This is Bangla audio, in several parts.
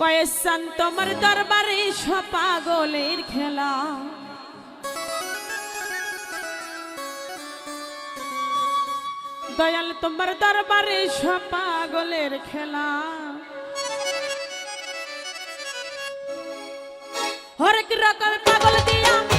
কয়েসান তোমার দরবারে সপাগলের খেলা। দয়াল তোমার দরবারে সপাগলের খেলা। হরেক রকম পাগল দিয়া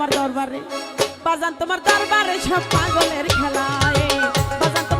তোমার দরবারে বাজান তোমার দরবারে সব পাগলের খেলায়। বাজান তোমার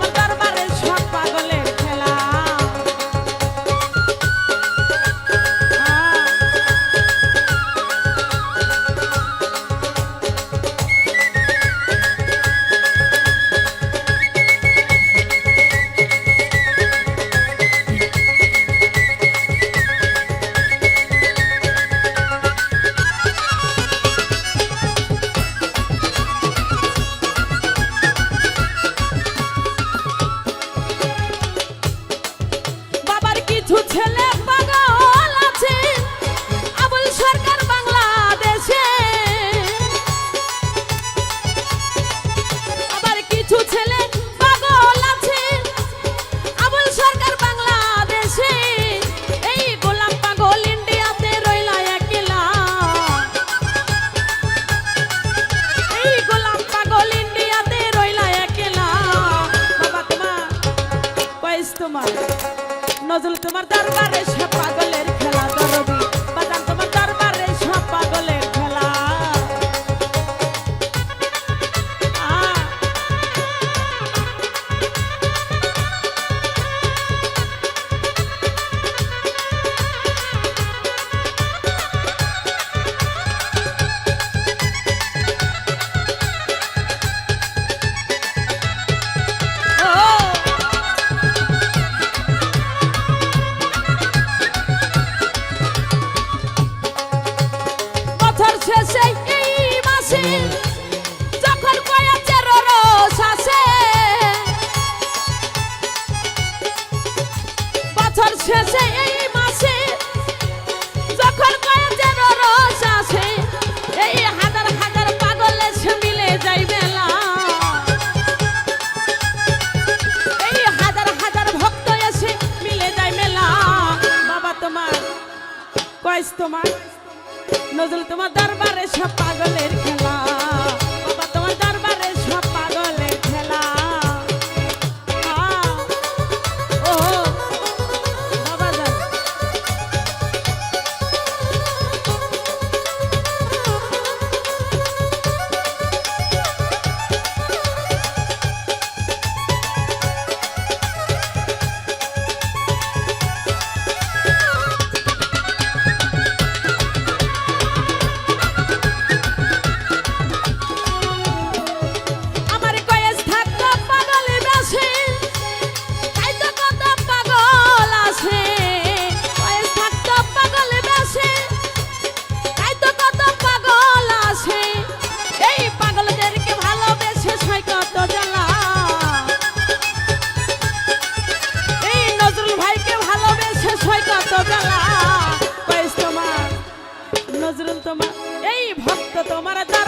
কয়েস তোমার নজরুল তোমার দরবারে সব পাগলের খেলা। tomar a